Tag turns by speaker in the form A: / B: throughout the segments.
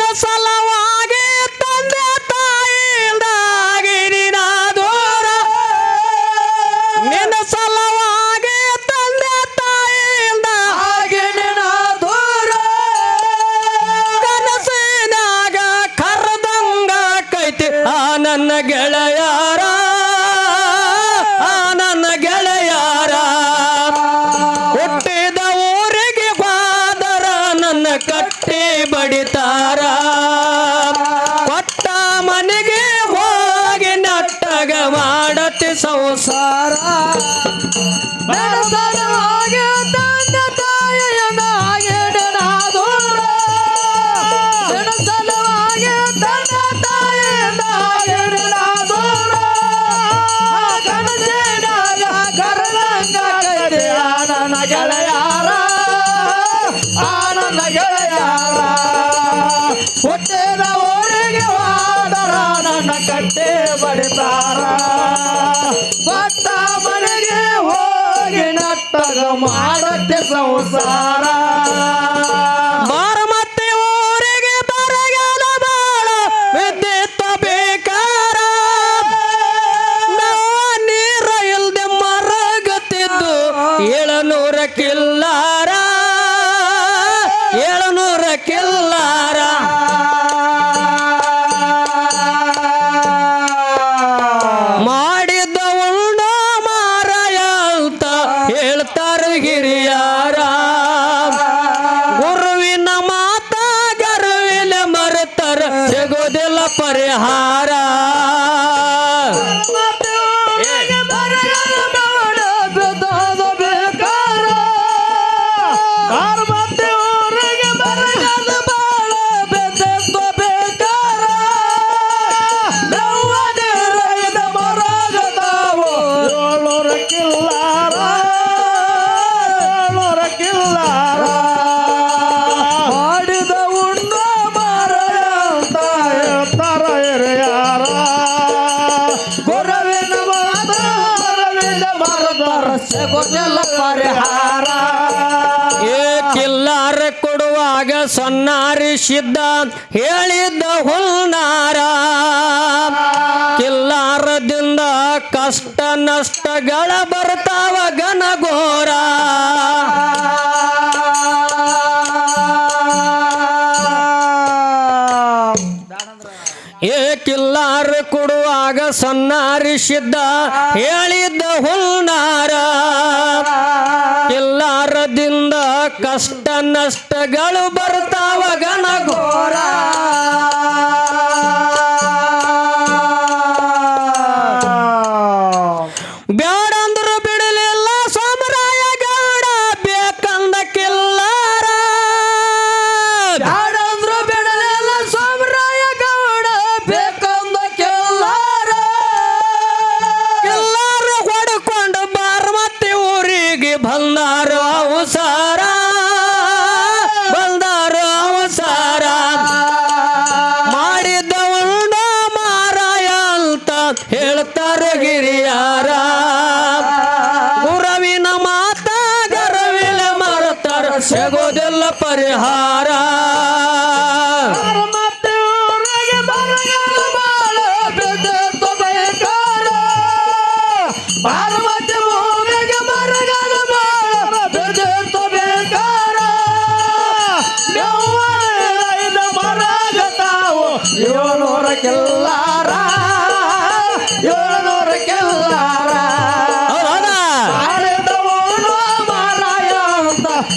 A: ನನ್ನ ಬಡಿತಾರ ಕೊಟ್ಟ ಮನೆಗೆ ಹೋಗಿ ನಟ್ಟಗ ಮಾಡತಿ ಸಂಸಾರ.
B: ಆನಂದ ಗೆಳೆಯಾರ. ಕಟ್ಟೆ ಬಡಿತಾರ. ಕೊಟ್ಟ ಮನೆಗೆ ಹೋಗಿ ನಟ್ಟಗ ಮಾಡತ್ತೆ ಸಂಸಾರ. Kararama
A: ಏ ಕಿಲ್ಲಾರ ಕೊಡುವಾಗ ಸೊನ್ನಾರಿ ಹೇಳಿದ್ದ ಹುಲ್ನಾರ. ಕಿಲ್ಲಾರದಿಂದ ಕಷ್ಟ ನಷ್ಟಗಳ ಬರ್ತಾವ ಘನಘೋರ. ಏ ಕಿಲ್ಲಾರ ಕೊಡುವಾಗ ಸನ್ನಾರಿಸಿದ್ದ ಹೇಳಿದ್ದ ಹುಲ್ನಾರ. ಇಲ್ಲಾರದಿಂದ ಕಷ್ಟ ನಷ್ಟಗಳು ಬರ್ತಾವ ಘನಘೋರ. ಸಿಗೋದಿಲ್ಲ ಪರಿಹಾರ.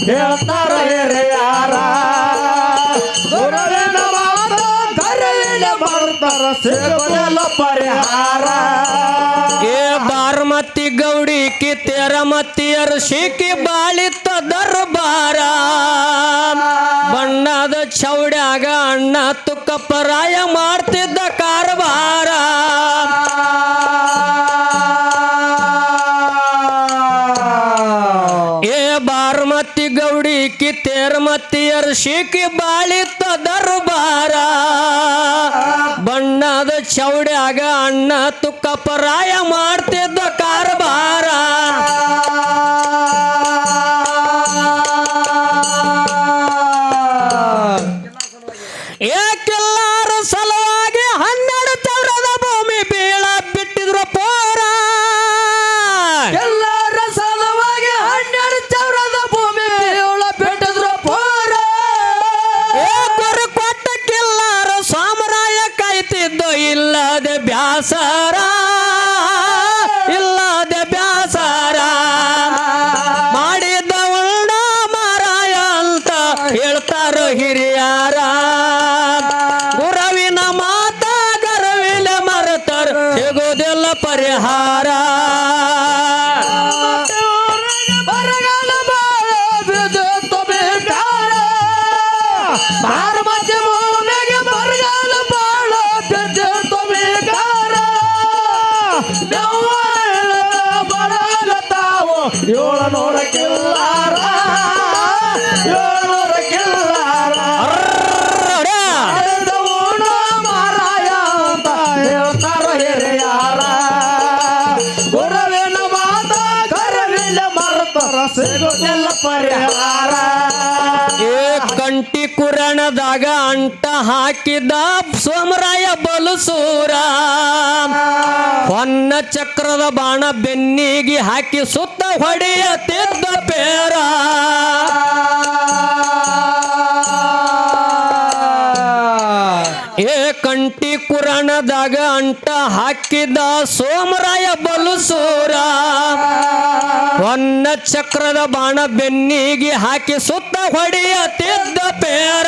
B: ಹೇಳ್ತಾರ ಹಿರಿಯಾರ. ಗುರುವಿನ ಮಾತು ಕರೆಯಿನ ಬರ್ತಾರ ಸಿಗೋದಿಲ್ಲ ಪರಿಹಾರ.
A: ಏ ಬಾರ್ಮತಿ ಗೌಡಿ ಕಿ ತೆರಮತಿಯರ್ ಶಿಕಿ ಬಾಳಿತ್ತ ದರ್ಬಾರ. ಶಿಖಿ ಶಿಕಿ ಬಾಳಿತ್ತ ದರ್ಬಾರ. ಬಣ್ಣದ ಚೌಡ್ಯಾಗ ಅಣ್ಣ ತುಕ್ಕ ಪರಾಯ ಮಾಡ್ತಿದ್ದ ಪರಿಹಾರ.
B: ಬರಗಾಲ ಬಾಳ ಬಿದ್ದಿತ್ತು ಬೇಕಾರ ಪಾರ್ವತಿ ಭೂಮಿಗೆ ಬರಗಾಲ ಬಾಳ ಬಿದ್ದಿತ್ತು ಬೇಕಾರ ಬೆವ್ವಳ ಬರಗಾಲ ತಾವು ಕಿಲ್ಲಾರ
A: ಕುರಣದಾಗ ಅಂಟ ಹಾಕಿದ ಸೋಮರಾಯ ಬಲಸೂರ. ಹೊನ್ನ ಚಕ್ರದ ಬಾಣ ಬೆನ್ನಿಗೆ ಹಾಕಿ ಸುತ್ತ ಹೊಡೆಯತಿದ್ದ ಪೇರ. ಏ ಕಂಟಿ ಕುರಣದಾಗ ಅಂಟ ಹಾಕಿದ ಸೋಮರಾಯ ಬಲಸೂರ. ಹೊನ್ನ ಚಕ್ರದ ಬಾಣ ಬೆನ್ನಿಗೆ ಹಾಕಿ ಸುತ್ತ ಹೊಡೆಯತಿದ್ದ ಪೇರ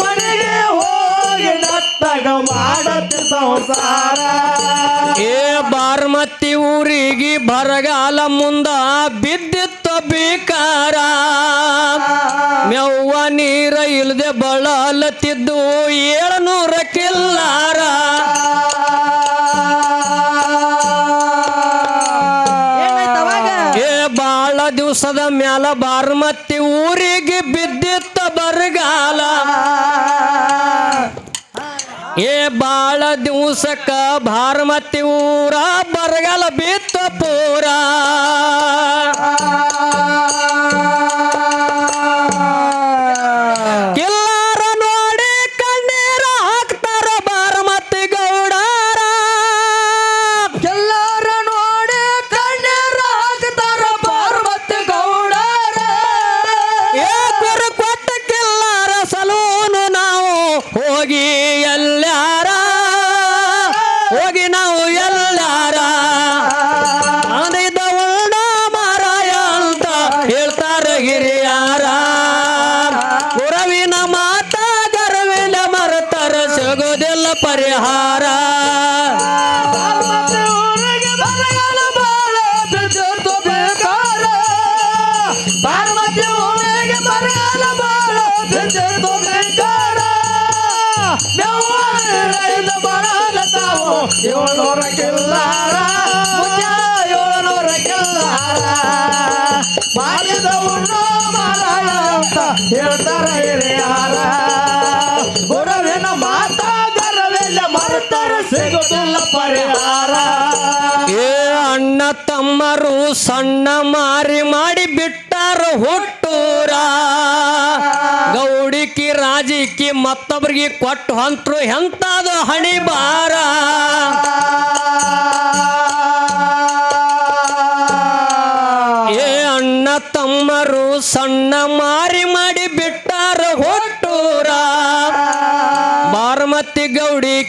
B: ಮನೆಗೆ ಹೋಗಿ ನತ್ತಗ ಮಾಡತ್ತೆ ಸಂಸಾರ.
A: ಏ ಬಾರ್ಮತಿ ಊರಿಗೆ ಬರಗಾಲ ಮುಂದ ಬಿದ್ದಿತ್ತ ಬೇಕಾರ ಮೆವ್ವ ನೀರ ಇಲ್ದೆ ಬಳಲತ್ತಿದ್ದು ಏಳ್ನೂರ ಕಿಲ್ಲಾರ. ಏ ಬಾಳ ದಿವಸದ ಮ್ಯಾಲ ಬಾರ್ಮತಿ ಊರಿಗೆ ಬಿದ್ದಿತ್ತ ಬರಗಾಲ ಏ ಬಾಳ ದಿವಸಕ್ಕ ಬಾರ್ಮತಿ ಊರ ಬರಗಾಲ ಬಿತ್ತ ಪೂರ
B: ಏಳ್ನೂರ ಕಿಲ್ಲಾರ ಹೇಳ್ತಾರ ಹಿರಿಯಾರ
A: ಏ ಅಣ್ಣ ತಮ್ಮರು ಸಣ್ಣ ಮಾರಿ ಮಾಡಿ ಬಿಟ್ಟಾರ ಹುಟ್ಟೂರ. ಗೌಡಿಕಿ ರಾಜಿಕಿ ಮತ್ತೊಬ್ರಿಗೆ ಕೊಟ್ಟು ಹಂತರು ಎಂತಾದ ಹಣಿ ಬಾರ ಏ ಅಣ್ಣ ತಮ್ಮರು ಸಣ್ಣ ಮಾರಿ ಮಾಡಿ ಬಿಟ್ಟಾರ ಹುಟ್ಟೂರಾ. ಬಾರಮತಿ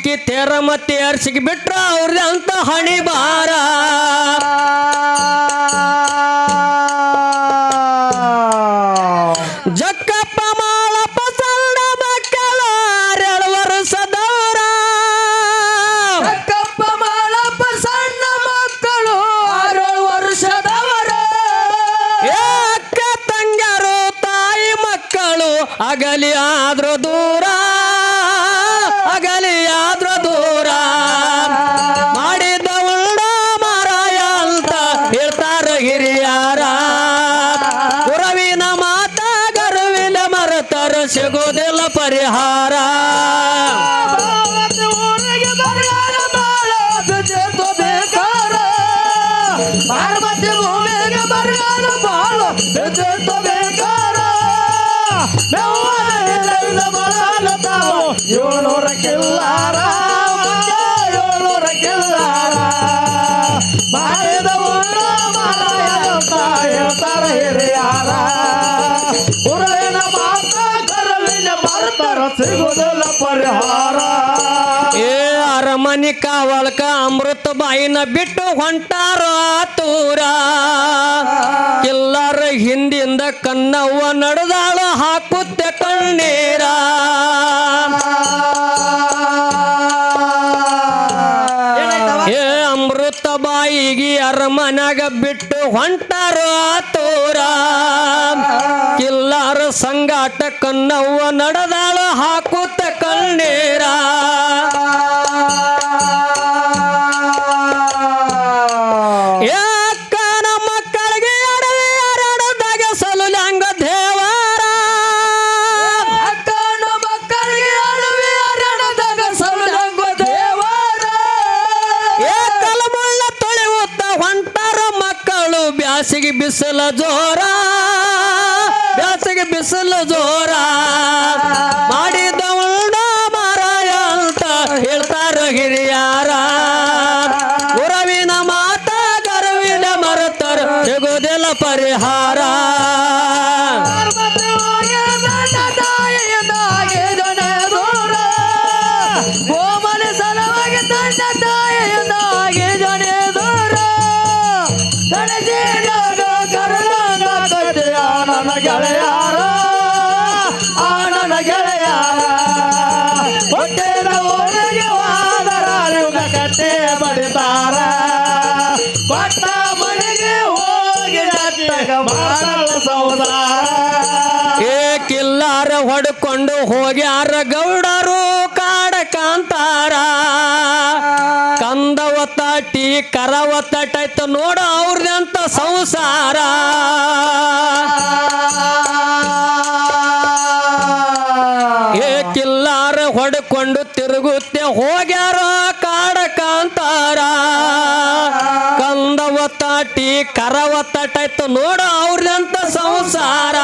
A: ಕಿತ್ತೇರ ಮತ್ತೆ ಅರ್ಸಿಗೆ ಬಿಟ್ರ ಅವ್ರದ ಅಂತ ಹಣಿ ಬಾರ ಜಕ್ಕಪ್ಪ ಮಾಳಪ್ಪ ಸಣ್ಣ ಮಕ್ಕಳ ಆರೇಳು ವರ್ಷದವರ
B: ಅಕ್ಕಪ್ಪ ಮಾಳಪ್ಪ ಸಣ್ಣ ಮಕ್ಕಳು ಆರು ವರ್ಷದವರ
A: ಏ ಅಕ್ಕ ತಂಗರು ತಾಯಿ ಮಕ್ಕಳು ಅಗಲಿ ಆದ್ರೂ ದೂರ. ಪರಿಹಾರ. ಏ ಅರಮನಿ ಕಾವಲ್ಕ ಅಮೃತ ಬಾಯಿನ ಬಿಟ್ಟು ಹೊಂಟಾರ ಹಿಂದಿಂದ ಕನ್ನವ್ವ ನಡೆದಾಳ ಹಾಕುತ್ತೆ ಕಣ್ಣೀರ. ಏ ಅಮೃತ ಬಾಯಿಗೆ ಅರಮನ್ಯಾಗ ಬಿಟ್ಟು ಹೊಂಟಾರ ಆತೂರ. ಕಿಲ್ಲಾರ ಸಂಗಾಟ ಕನ್ನವ್ವ ನಡೆದಾಳ ಹಾಕುತ್ತ ಕಣ್ಣೀರ. ಜೋರ, ಬ್ಯಾಸಿಗೆ ಬಿಸಿಲು ಜೋರ. ಮಾಡಿದ ಉಳ್ಳ ಮಾರಾಯ ಅಂತ ಹೇಳ್ತಾರ ಹಿರಿಯಾರ. ಗುರವಿನ ಮಾತ ಗರವಿನ ಮರತರ ಸಿಗೋದಿಲ್ಲ ಪರಿಹಾರ.
B: ಕಟ್ಟೆ ಬಡಿತಾರ. ಬಟ್ಟ ಮನೆಗೆ ಹೋಗಿ
A: ಏ ಹೊಡ್ಕೊಂಡು ಹೋಗ್ಯಾರ ಗೌಡರು ಕಾಡ ಕಾಂತಾರ. ಕಂದವ ತಟ್ಟಿ ಕರವ ತಟಾಯ್ತು ನೋಡ ಅವ್ರದಂತ ಸಂಸಾರ. ಏ ಕಿಲ್ಲಾರ ಹೊಡ್ಕೊಂಡು ತಿರುಗುತ್ತೆ ಹೋಗ್ಯಾರ ಕಂದವ ತಾಟಿ ಕರವ ತಟಾಯ್ತು ನೋಡು ಅವ್ರದಂತ ಸಂಸಾರ.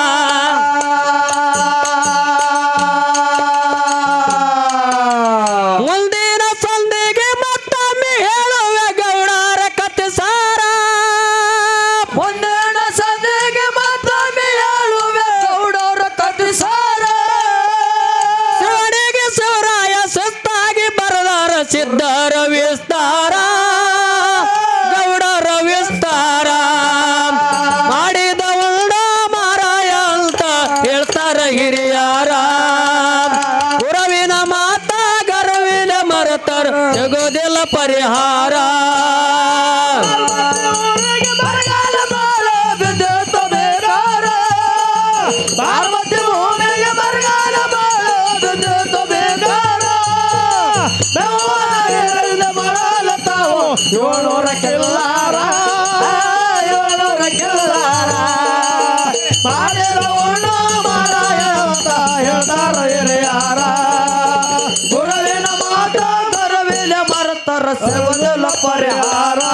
A: ಪರಿಹಾರ
B: ಗುರುವಿನ